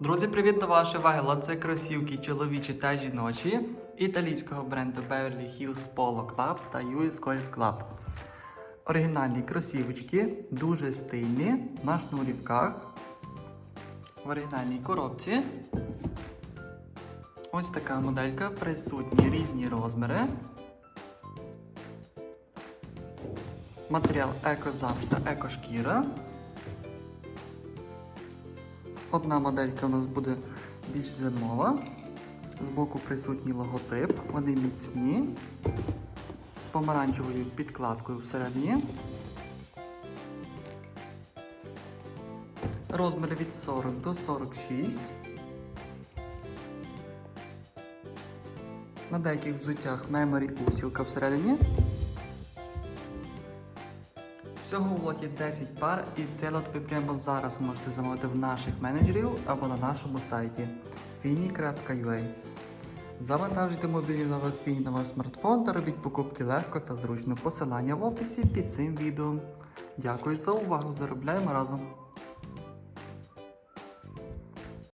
Друзі, привіт до вашої уваги! Ланце кросівки чоловічі та жіночі італійського бренду Beverly Hills Polo Club та US Golf Club. Оригінальні кросівочки, дуже стильні, на шнурівках, в оригінальній коробці. Ось така моделька, присутні різні розміри. Матеріал екозамш та екошкіра. Одна моделька у нас буде більш зимова. Збоку присутній логотип. Вони міцні. З помаранчевою підкладкою всередині. Розмір від 40 до 46. На деяких взуттях меморі устілка всередині. Всього в лоті 10 пар і цей лот ви прямо зараз можете замовити в наших менеджерів або на нашому сайті fini.ua. Завантажуйте мобільний додаток Fini на ваш смартфон та робіть покупки легко та зручно. Посилання в описі під цим відео. Дякую за увагу! Заробляємо разом!